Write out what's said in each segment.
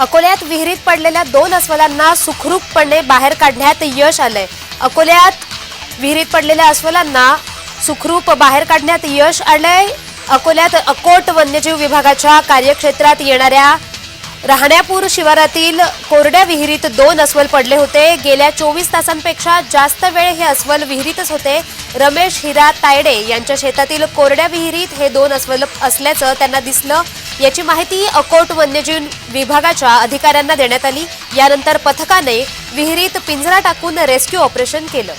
अकोल्यात विहिरीत पडलेल्या दोन अस्वलांना सुखरूपपणे बाहेर काढण्यात यश आलंय. अकोल्यात विहिरीत पडलेल्या अस्वलांना सुखरूप बाहेर काढण्यात यश आलंय. अकोल्यात अकोट वन्यजीव विभागाच्या कार्यक्षेत्रात येणाऱ्या राहण्यापूर शिवारातील कोरड्या विहिरीत दोन अस्वल पडले होते. गेल्या चोवीस तासांपेक्षा जास्त वेळ हे अस्वल विहिरीतच होते. रमेश हिरा तायडे यांच्या शेतातील कोरड्या विहिरीत हे दोन अस्वल असल्याचं त्यांना दिसलं. याची माहिती अकोट वन्यजीव विभागाच्या अधिकाऱ्यांना देण्यात आली. यानंतर पथकाने विहिरीत पिंजरा टाकून रेस्क्यू ऑपरेशन केलं.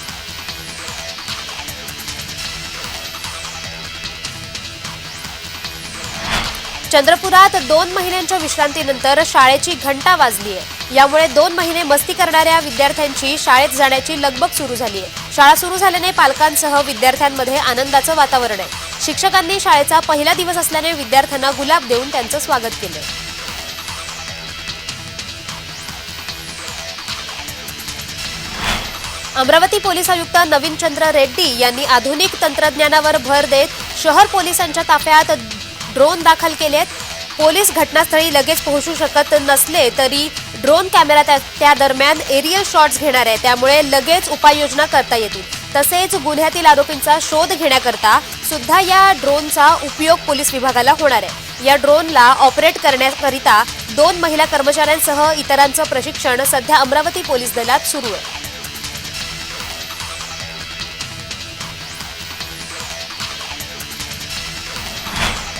चंद्रपुरात दोन महिन्यांच्या विश्रांतीनंतर शाळेची घंटा वाजली आहे यामुळे दोन महिने मस्ती करणाऱ्या विद्यार्थ्यांची शाळेत जाण्याची लगबग सुरू झाली आहे शाळा सुरू झाल्याने पालकांसह विद्यार्थ्यांमध्ये आनंदाचं वातावरण आहे. शिक्षकांनी शाळेचा पहिला दिवस असल्याने विद्यार्थ्यांना गुलाब देऊन त्यांचं स्वागत केलं. अमरावती पोलीस आयुक्त नवीन चंद्र रेड्डी यांनी आधुनिक तंत्रज्ञानावर भर देत शहर पोलिसांच्या ताफ्यात ड्रोन दाखल केलेत. पोलीस घटनास्थळी लगेच पोहोचू शकत नसले तरी ड्रोन कॅमेरा त्या- त्या दरम्यान एरियल शॉट्स घेणार आहे. त्यामुळे लगेच उपाययोजना करता येतील. तसेच गुन्ह्यातील आरोपींचा शोध घेण्याकरता सुद्धा या ड्रोनचा उपयोग पोलीस विभागाला होणार आहे. या ड्रोनला ऑपरेट करण्याकरिता दोन महिला कर्मचाऱ्यांसह इतरांचं प्रशिक्षण सध्या अमरावती पोलीस दलात सुरू आहे.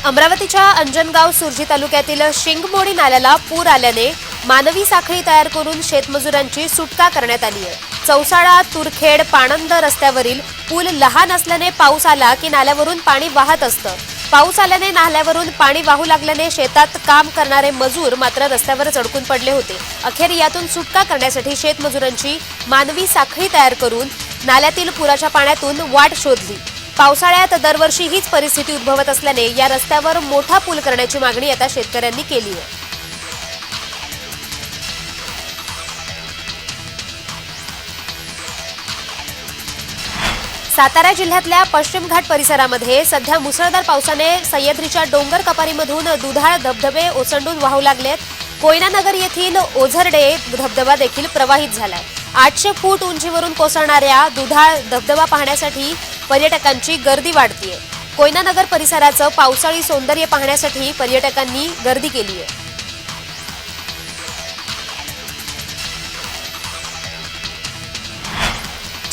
अमरावतीच्या अंजनगाव सुरजी तालुक्यातील शिंगमोडी नाल्याला पूर आल्याने मानवी साखळी तयार करून शेतमजुरांची सुटका करण्यात आली आहे. चौसाळा तुरखेड पाणंद रस्त्यावरील पूल लहान असल्याने पाऊस आला की नाल्यावरून पाणी वाहत असतं. पाऊस आल्याने नाल्यावरून पाणी वाहू लागल्याने शेतात काम करणारे मजूर मात्र रस्त्यावरच अडकून पडले होते. अखेर यातून सुटका करण्यासाठी शेतमजुरांची मानवी साखळी तयार करून नाल्यातील पुराच्या पाण्यातून वाट शोधली. पावसाळ्यात दरवर्षी हीच परिस्थिती उद्भवत असल्याने या रस्त्यावर मोठा पूल करण्याची मागणी आता शेतकऱ्यांनी केली आहे. सातारा जिल्ह्यातल्या पश्चिम घाट परिसरामध्ये सध्या मुसळधार पावसाने सह्याद्रीच्या डोंगर कपारीमधून दुधाळ धबधबे ओसंडून वाहू लागलेत. कोयनानगर येथील ओझरडे धबधबा देखील प्रवाहित झालाय. आठशे फूट उंचीवरून कोसळणाऱ्या दुधाळ धबधबा पाहण्यासाठी पर्यटकांची गर्दी वाढतीये. कोयनानगर परिसराचं पावसाळी सौंदर्य पाहण्यासाठी पर्यटकांनी गर्दी केली आहे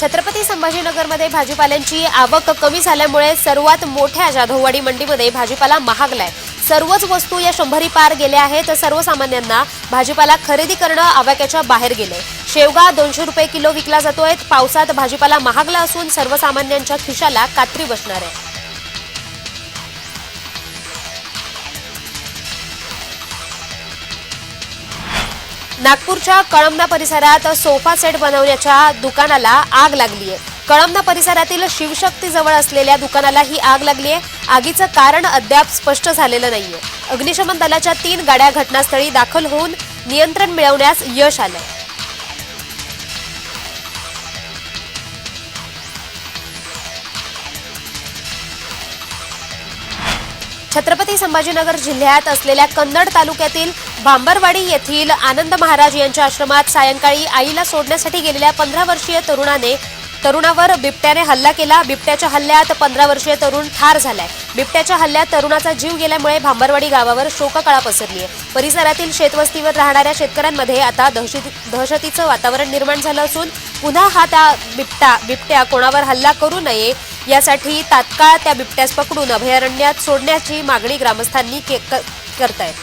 छत्रपती संभाजीनगरमध्ये भाजीपाल्यांची आवक कमी झाल्यामुळे सर्वात मोठ्या जाधववाडी मंडीमध्ये भाजीपाला महागलाय. सर्वच वस्तू या शंभरी पार गेल्या आहेत. सर्वसामान्यांना भाजीपाला खरेदी करणं आवाक्याच्या बाहेर गेले शेवगा दोनशे रुपये किलो विकला जातोय. पावसात भाजीपाला महागला असून सर्वसामान्यांच्या खिशाला कात्री बसणार आहे. नागपूरच्या कळमना परिसरात सोफा सेट बनवण्याच्या दुकानाला आग लागली आहे. कळमना परिसरातील शिवशक्ती जवळ असलेल्या दुकानाला ही आग लागली आहे. आगीचं कारण अद्याप स्पष्ट झालेलं नाहीये. अग्निशमन दलाच्या तीन गाड्या घटनास्थळी दाखल होऊन नियंत्रण मिळवण्यास यश आलंय. छत्रपती संभाजीनगर जिल्ह्यात असलेल्या कन्नड तालुक्यातील भांबरवाडी येथील आनंद महाराज यांच्या आश्रमात सायंकाळी आईला सोडण्यासाठी गेलेल्या पंधरा वर्षीय तरुणाने तरुणावर बिबट्याने हल्ला केला. बिबट्याच्या हल्ल्यात पंधरा वर्षीय तरुण ठार झालाय. बिबट्याच्या हल्ल्यात तरुणाचा जीव गेल्यामुळे भांबरवाडी गावावर शोककळा पसरली आहे परिसरातील शेतवस्तीवर राहणाऱ्या शेतकऱ्यांमध्ये आता दहशती दहशतीचं वातावरण निर्माण झालं असून पुन्हा हा त्या बिबटा बिबट्या कोणावर हल्ला करू नये यासाठी तात्काळ त्या बिबट्यास पकडून अभयारण्यात सोडण्याची मागणी ग्रामस्थांनी के- क- करतायत.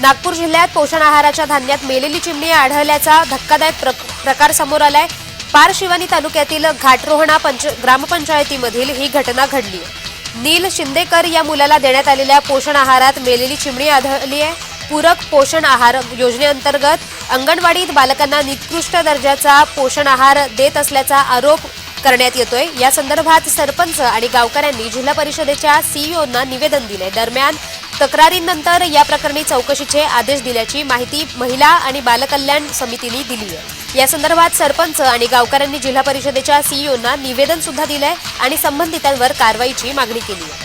नागपूर जिल्ह्यात पोषण आहाराच्या धान्यात मेलेली चिमणी आढळल्याचा धक्कादायक प्र- प्रकार समोर आलाय. पारशिवानी तालुक्यातील घाटरोहणा पंच ग्रामपंचायतीमधील ही घटना घडली आहे. नील शिंदेकर या मुलाला देण्यात आलेल्या पोषण आहारात मेलेली चिमणी आढळली आहे. पूरक पोषण आहार योजनेअंतर्गत अंगणवाडीत बालकांना निकृष्ट दर्जाचा पोषण आहार देत असल्याचा आरोप करण्यात येतोय. या संदर्भात सरपंच आणि गावकऱ्यांनी जिल्हा परिषदेच्या सीईओंना निवेदन दिले दरम्यान तक्रारींनंतर या प्रकरणी चौकशीचे आदेश दिल्याची माहिती महिला आणि बालकल्याण समितीने दिली आहे. या संदर्भात सरपंच आणि गावकऱ्यांनी जिल्हा परिषदेच्या सीईओंना निवेदन सुद्धा दिलंय आणि संबंधितांवर कारवाईची मागणी केली आहे.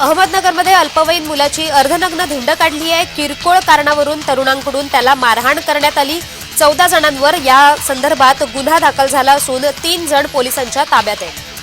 अहमदनगरमध्ये अल्पवयीन मुलाची अर्धनग्न धिंड काढली आहे. किरकोळ कारणावरून तरुणांकडून त्याला मारहाण करण्यात आली. चौदा जणांवर या संदर्भात गुन्हा दाखल झाला असून तीन जण पोलिसांच्या ताब्यात आहेत.